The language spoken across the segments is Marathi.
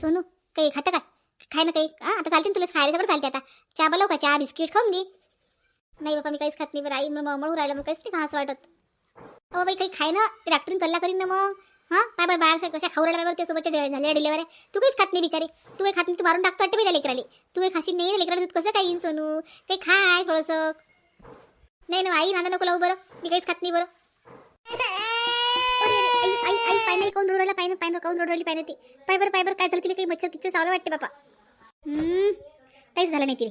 सोनू काही खातं का? खाय ना काही. हा आता चालते ना तुला खायला. सगळं चालते आता. चहा बोलव का? चहा बिस्किट खाऊन घे. नाही बाबा मी काहीच खात नाही. बरं आई मळू राहिलं मग काहीच नाही का वाटत. अहो बाई काही खाय ना. ते डॉक्टरीन कल्ला करीन ना मग. हां? काय बरं बाहेर कशा खाऊ राहिला बरं त्यासोबतच्या डे- डिलेवर आहे. तू काहीच खात नाही बिचारी. तू काही खात नाही तू मारून टाकतो वाटतं त्या लेकराले. तू काही खाशी नाही लेकराला दूध कसं काही सोनू? काही खाय थोडंसं. नाही ना आई नांदा नको लावू बरं. मी काहीच खात नाही बरं. आई आई आई पाय नाही कोण रोडला पाय पाय ना कोण रोडली पाय ना ती. पाय बरं पाय बरं काय झालं तिला काही मच्छर किच्चं चावलं वाटते बापा. हम्म, काहीच झालं नाही तिला.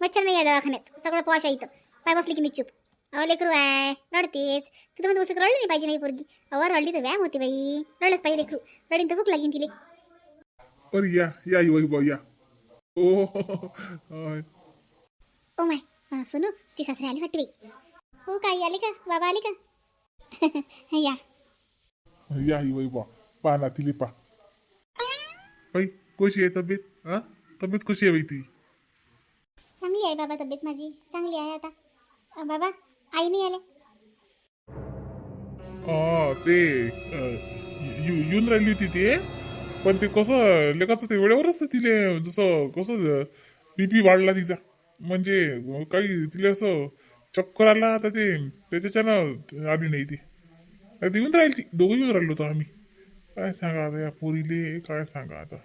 मच्छर नाही आहे दवाखान्यात. सगळं पॉश आहे इथं. पाय बसली की निचूप अहो लेकरू आहे रडतेच. तू तर म्हणजे रडली नाही पाहिजे नाही पोरगी. अहो रडली तर व्यायाम होते बाई. रडलंच पाहिजे लेकरू. रडीन तर भूक लागेल तिला. अरे या या ही वही या ओ ओ माय सोनू ती सासरे आली वाटते बाई. हो काय आले का? बाबा आले का? या. या ही वही बा पा ना तिली पा. बाई कशी आहे तब्येत? हा? तब्येत कशी आहे बाई तुझी चांगली आहे बाबा तब्येत माझी. चांगली आहे आता. अ, बाबा आई नाही आले हा ते अं, यु- येऊन राहिली होती ते. पण ते कसं लेखाचं ते वेळेवरच तिले जसं कसं बीपी वाढला तिचा. म्हणजे काही तिला असं चक्कर आला तर ते त्याच्याच्यानं आली नाही ती. ती येऊन राहील ती. दोघं येऊन राहिलो होतो आम्ही. काय सांगा आता या पोरीले? काय सांगा आता?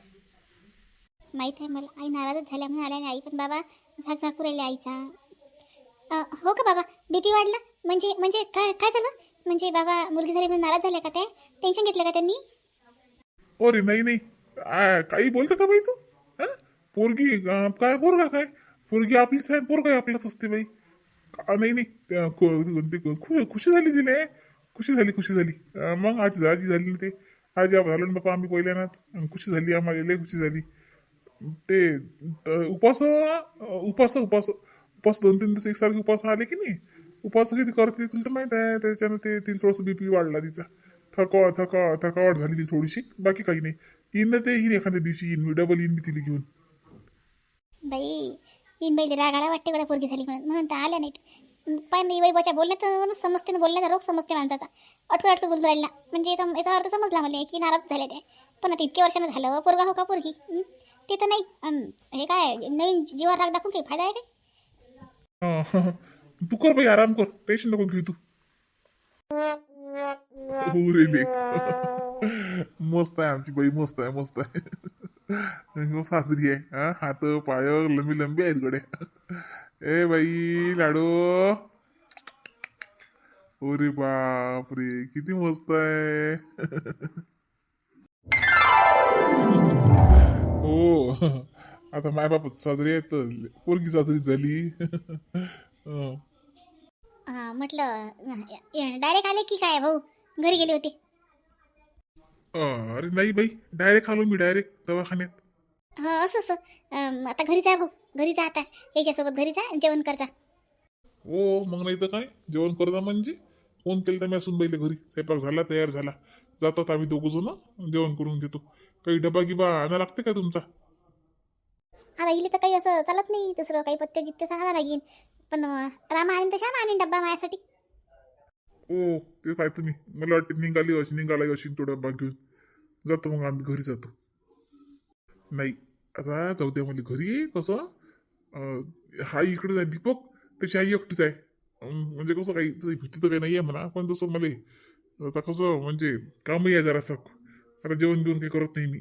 माहीत आहे मला. आई नाराजच झाल्या म्हणून आल्या नाही. आई पण बाबा झाक झाकू राहिले आईचा. अ, हो का बाबा? बीपी वाढला? म्हणजे म्हणजे काय काय झालं? म्हणजे बाबा मुलगी झाली म्हणून नाराज झाल्या का ते टेन्शन घेतलं का त्यांनी? अरे नाही नाही. आ, काही बोलतं का बाई तू? हा? पोरगी अं, काय पोरगा काय? पोरगी आपलीच आहे पोरगा आपलाच असते बाई. का- नाही नाही. त्या खु- ते खु- खुशी झाली तिले खुशी झाली खुशी झाली. मग आजी आजी झाली ते. आजी आप- झालो ना बापा आम्ही पहिल्यानाच खुशी झाली आम्हाला लय खुशी झाली. ते उपास उपास उपास उपास दोन तीन दिवस एकसारखे उपास आले की नाही? उपास किती करते तुला तर माहीत आहे त्याच्यानं ते तिला थोडंसं बीपी वाढला तिचा. थकवा थका थकावट झाली ती थोडीशी. बाकी काही नाही. येईन ना ते येईन एखाद्या दिवशी येईन. मी डबल येईन मी तिला घेऊन. बाई इन बाई रागाला वाटते गड्या पोरगी झाली म्हणून. म्हणून तर आल्या नाहीत. पाय बाई वैभवच्या बोलण्यात म्हणून समजते ना बोलण्याचा रोग समजते माणसाचा. अटकू अटकू बोलून राहिला. म्हणजे याचा याचा अर्थ समजला मला की नाराज झाले ते. पण आता इतक्या वर्षानं झालं पोरगा हो का पोरगी? ते तर नाही. अन हे काय नवीन जीवा राग दाखवून काही फायदा आहे काय? तू कर बाई आराम कर. टेन्शन नको घेऊ तू. हो रे लेख मस्त आहे आमची बाई मस्त आहे मस्त आहे. साजरी आहे हा हात पाय लंबी लंबी आहेत गडे ए बाई लाडू. अरे बाप रे किती मस्त आहे. हो आता माय बाप साजरी आहेत पोरगी साजरी झाली. हं. म्हटलं डायरेक्ट आले की काय भाऊ? घरी गेले होते. अरे नाही बाई डायरेक्ट आलो मी डायरेक्ट दवाखान्यात. हां असं असं. आता घरी जा भाऊ. घरी जा आता. याच्यासोबत घरी जा आणि जेवण कर जा. हो मग नाही तर काय? जेवण करता म्हणजे. फोन केलं तर मी असून बाईले घरी. स्वयंपाक झाला तयार झाला. जातो आता आम्ही दोघं जण. जेवण करून घेतो. काही डबा गिबा आणा लागते का तुमचा? आता इले तर काही असं चालत नाही. दुसरं काही पत्ते गित्ते सांगायला लागेल पण रामा आणीन तशा आणीन डब्बा माझ्यासाठी. ओ ते काय तुम्ही. मला वाटते निघाली अशी निघाला अशी तो डबा घेऊन. जातो मग आम्ही घरी जातो. नाही आता जाऊ द्या मला घरी कसं? अं, हा इकडे जाय दीपक त्याची आई एकटीच आहे. अं, म्हणजे कसं काही तसं भीती तर काही नाही आहे म्हणा पण तसं मला आता कसं म्हणजे कामही आहे जरासं. आता जेवण बिवण काही करत नाही मी.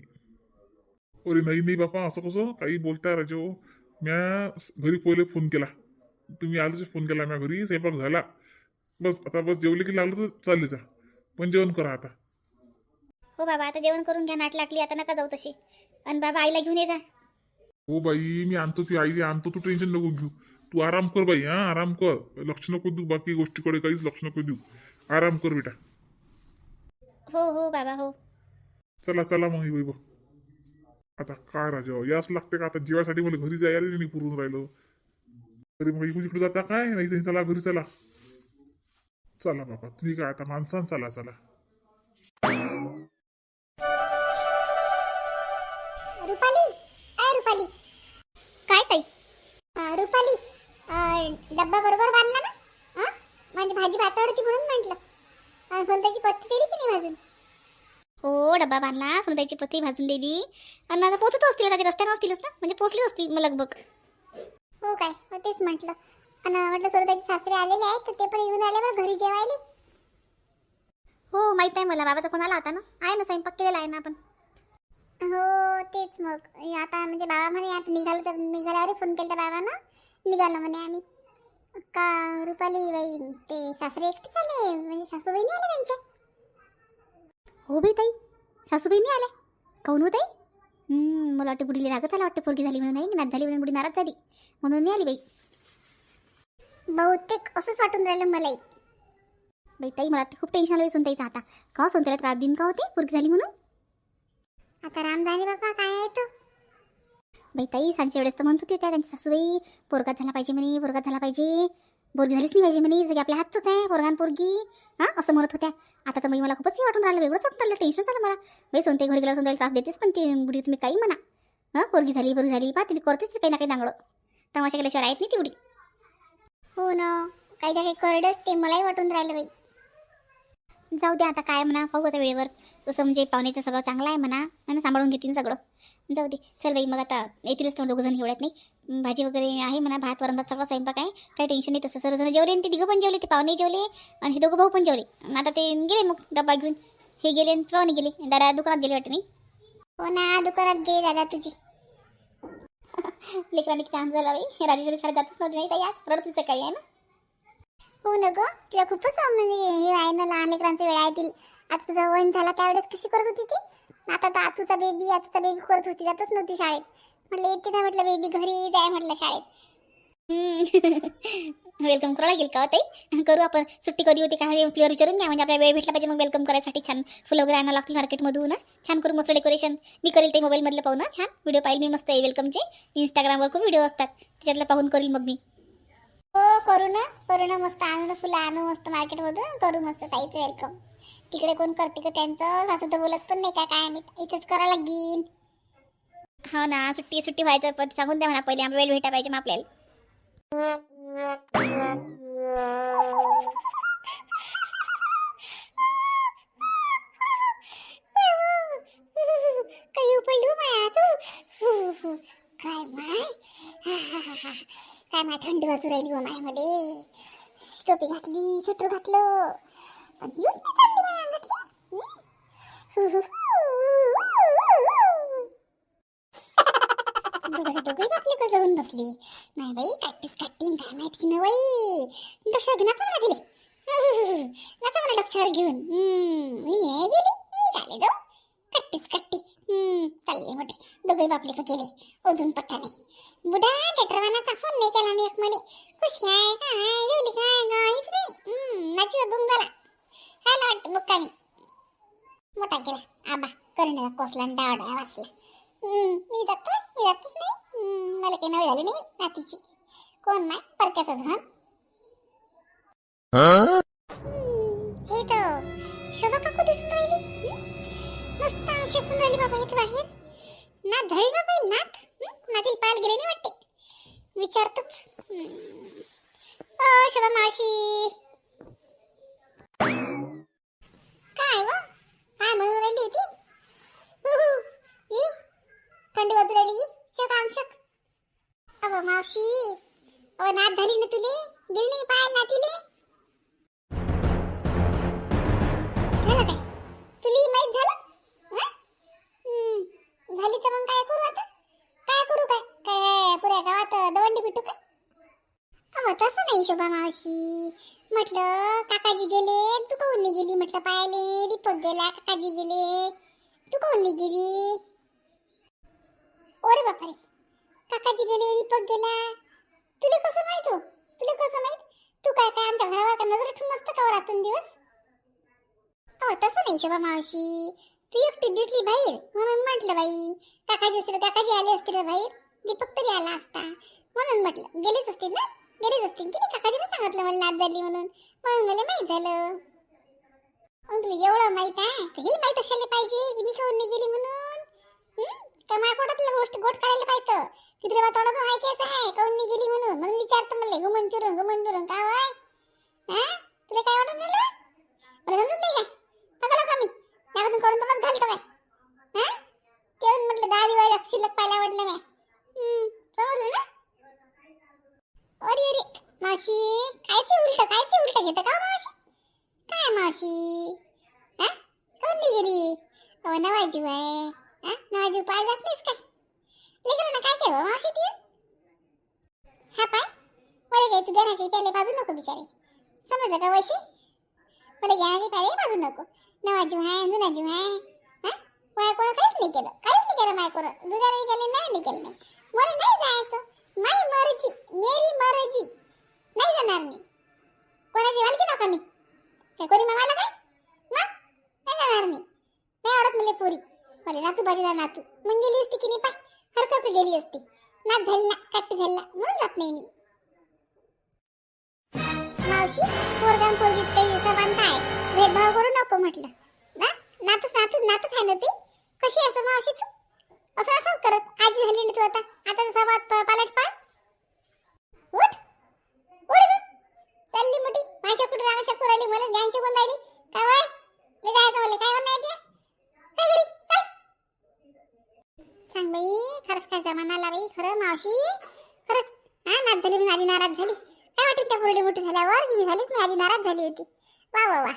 अरे नाही नाही बापा असं कसं काही बोलताय राजो. म्या घरी पहिले फोन केला. तुम्ही आलोच फोन केला म्या घरी स्वयंपाक झाला. बस आता बस जेवले की लागलं तर चालले जा. पण जेवण करा आता. हो बाबा आता जेवण करून घ्या नाट लागली आता नका जाऊ तशी. आणि बाबा आईला घेऊन ये जा. हो बाई मी आणतो ती आईला आणतो तू टेन्शन नको घेऊ. तू आराम कर बाई हा आराम कर. लक्ष नको देऊ बाकी गोष्टीकडे काहीच लक्ष नको देऊ. आराम कर बेटा. हो हो बाबा हो. चला चला मग बाई बघ आता काय राजा याच लागते का आता जेवासाठी मला घरी जायला नाही पुरून राहिलो. तरी मग इकडे इकडे जाता काय? नाही चला घरी चला. चला बाबा तुम्ही काय आता माणसां चला चला. रुपाली रुपाली. काय ताई? रुपाली डब्बा बरोबर बांधला ना? हा माझी भाजी भातावरती म्हणून म्हटलं आणि स्वतःची पत्ती तरी की नाही भाजून? हो डब्बा बांधला सुनताईची पत्ती भाजून दिली. आणि आता पोचत असतील आता ते रस्त्यानं असतीलच ना? म्हणजे पोचलीच असतील मग लगबग. हो काय? हो तेच म्हटलं. आणि म्हटलं सुरताचे सासरे आलेले आहेत तर ते पण येऊन आले बरं घरी जेवायले. हो माहीत आहे मला. बाबाचा फोन आला होता ना? आहे ना स्वयंपाक केलेला आहे ना आपण? हो तेच मग. आता म्हणजे बाबा म्हणे आता निघालं तर निघाल्यावर फोन केला बाबानं. निघालो म्हणे आम्ही. का रुपाली बाई ते सासरे एकटेच आले? म्हणजे सासूबाई नाही आले त्यांच्या? हो बाई ताई सासूबाईनी आल्या. काऊन हो ताई? हम्म, मला वाटतं बुडीला रागच आला वाटतं. पोरगी झाली म्हणून नाही? नाच झाली म्हणून बुडी नाराज झाली. म्हणून नाही आली बाई. बहुतेक असंच वाटून राहिलं मलाही. बाई ताई मला वाटतं खूप टेन्शन आलं सुनताईचं आता. का सुनताईला त्रास देईन का होते पोरगी झाली म्हणून? आता रामधानी बाबा काय आहे तो? बाई ताई सांजच्या वेळेस तर म्हणत होते त्या त्यांची सासूबाई पोरगात झाला पाहिजे म्हणे पोरगात झाला पाहिजे. पोरगी झालीच नाही पाहिजे म्हणे सगळी आपल्या हातच आहे पोरगान पोरगी. हां असं म्हणत होत्या. आता तर मी मला खूपच हे वाटून राहिलं वेगळंच वाटून राहिलं टेन्शन झालं मला. बाई सोनते घरी गेल्यावर सोनताईला त्रास देतेच पण ती बुडी तुम्ही काही म्हणा. हां पोरगी झाली पोरगी झाली पहा तुम्ही करतेच काही ना काही दांगडं. तमाशा केल्याशिवाय आहेत नाही ती बुडी हो ना काही ना काही करडच ते मलाही वाटून राहिलं बाई. जाऊ दे आता काय म्हणा पाहू आता वेळेवर. तसं म्हणजे पाहुण्याचं सगळं चांगलं आहे म्हणा. आणि सांभाळून घेतील सगळं. जाऊ दे. चल बाई मग आता येतीलच तर दोघं जण एवढ्यात नाही? भाजी वगैरे आहे म्हणा भात वरंदात सगळं स्वयंपाक आहे. काही टेन्शन नाही तसं सर्वजण जेवले आणि ते तिघं पण जेवले ते पाहुणे जेवले आणि हे दोघं भाऊ पण जेवले. आता ते गेले मग डब्बा घेऊन. हे गेले आणि पाहुणे गेले. दादा दुकानात गेले वाटतं नाही? हो ना दुकानात गे दादा तुझी. लेकरांनी चान्स झाला बाई. राजेश्वरी शाळेत जातच नव्हती नाही ताई आज? रडती सकाळी आहे ना? हो ना ग? तिला खूपच म्हणजे हे आहे ना लहान लेकरांचे वेळ येतील आता तुझा वय झाला त्यावेळेस कशी करत होती ती? आता तर आतूचा बेबी आतूचा बेबी करत होती जातच नव्हती शाळेत. म्हटलं येते ना म्हटलं बेबी घरी जाय म्हटलं शाळेत. वेलकम करावं लागेल का हो ताई? करू आपण. सुट्टी कधी होती काय प्लेअर विचारून घ्या. म्हणजे आपल्याला वेळ भेटला पाहिजे मग वेलकम करायसाठी छान फुलं वगैरे आणावं लागतील मार्केटमधून ना छान करू मस्त डेकोरेशन मी करेल ते मोबाईलमधलं पाहू ना छान. व्हिडिओ पाहिजे मी मस्त आहे वेलकमचे इंस्टाग्रामवर खूप व्हिडिओ असतात. त्याच्यातलं पाहून करील मग मी. हो करू ना. करू ना मस्त. आणू ना फुलं आणू मस्त मार्केटमधून करू मस्त ताईचं वेलकम तिकडे कोण करते का त्यांचं? सासू तर बोलत पण नाही का काय मी इथेच करा लागीन. हो ना सुट्टी सुट्टी व्हायचं पण सांगून द्या म्हणा पहिले. आपल्याला वेळ भेटा पाहिजे मग आपल्याला. काही पडलो हो माया. तू हो, हो. काय माय? काय माय थंडी वाजू राहिली हो माय मले. टोपी घातली स्वेटर घातलं. पण यूज नाही चालली माया अंगातली. दोघं दोघे नाही बाई काटीस काटीन काय माहिती ना बाई डोक्यावर घेऊन आता मला दिले. नका मला डोक्यावर घेऊन. मी गेली. मी काय जाऊ. कट्टीच कट्टी. चालले मोठे. दोघे बापले का गेले. अजून पत्ता नाही. बुडा टेटरवानाचा फोन नाही केला एक म्हणे खुशी आहे काय जेवली काय काहीच नाही. नाचीचा दुम झाला. ह्याला वाटतं मोठा केला आबा करण्याचा कोसला आणि डावा डावा वाचला मी जातो मी जातच नाही. मला काही नवे झाले नाही नातीची. कोण नाही परक्याचा धन. हे? तर शोभा काकू दिसून राहिली. मस्त शिकून राहिली बाबा इथे बाहेर. नात झाली बाबा ही नात हं? नातील पाहायला गेले नाही वाटते. विचारतोच. ओ अ शोभा मावशी. शोभा मावशी. म्हटलं काकाजी गेले तू काहून नाही गेली? म्हटलं पायाले दीपक गेला काकाजी गेले. तू काहून नाही गेली? ओरे बापरे. काकाजी गेले दीपक गेला. तुला कसं माहीत हो? तुला कसं माहीत? तू काय काय आमच्या घरावर का नजर ठेवून नसतं का हो रातून दिवस? हो तसं नाही शोभा मावशी. तू एकटी दिसली बाहेर म्हणून म्हटलं बाई. काकाजी असतील काकाजी आले असतील बाहेर. दीपक तरी आला असता. म्हणून म्हटलं गेलेच असतील ना? गेलेच असतील की नाही काकाजीने सांगितलं मला लाज झाली म्हणून. मग मला माहीत झालं. मग तुला एवढं माहीत आहे? तर ही माहीत असायला पाहिजे की मी काऊन नाही गेली म्हणून. हं? का माझ्या तुला गोष्ट गोट काढायला पाहिजे. की तुला थोडं ऐकायचं आहे काऊन नाही गेली म्हणून. म्हणून विचारतं मला घुमन फिरून घुमन फिरून का होय? हा? तुला काय वाटून राहिलं मला समजत नाही काय बघा का मी त्याकडून कडून तोंडात घालतो काय? शिल्लक पाहायला आवडलं नाही हम्म, समजलं ना अरे अरे मावशी कायचे उलट कायचे उलट घेतं का हो मावशी? काय मावशी? हा? कोण गेली? अहो नवाजू आहे. हा? नवाजू पाय जात नाहीस काय? लेकरांना काय केलं हो मावशी ती? हा पाय. मला काय तू घेण्याची पहिले बाजू नको बिचारे. समजलं का वशी मला घेण्याची पहिले बाजू नको. नवाजू आहे जुना आहे. हा? वया कोणा काहीच नाही केलं. काहीच नाही केलं माय कोण दुधाने केलं नाही नाही केलं नाही मला नाही जायचं. माय मर्जी मेरी मर्जी. नाही जाणार मी. कोणाची वालकी नका मी. काय कोणी मागायला काय? नाही जाणार मी. नाही आवडत मला पोरी. मला नातू बाजूला नातू. मग गेली असती की नाही पाय हरकत गेली असती. नात झाली कट्ट झाला म्हणून जात नाही मी. मावशी पोरगाम पोरगीत काही समानता आहे भेदभाव करू नको म्हटलं. ना नातूच नातूच नातूच आहे ना ती? कशी असं मावशी तू? असं असं करत आजी झाली ना तू आता आता बात पालट पाळ उठ. उठ इथून. चालली मोठी. माझ्या कुठे रागाच्या कुराली मला ज्ञानची कोण राहिली? काय वय मी जायचं म्हणले. काय म्हणणं आहे ते? काय घरी चल. सांग बाई खरंच काय जमाना आला बाई. खरं मावशी? खरंच. हा नाद झाली मी आधी नाराज झाली. काय वाटेल त्या पुरडी मोठी झाल्यावर? की मी झालीच मी आधी नाराज झाली होती. वा वा वा.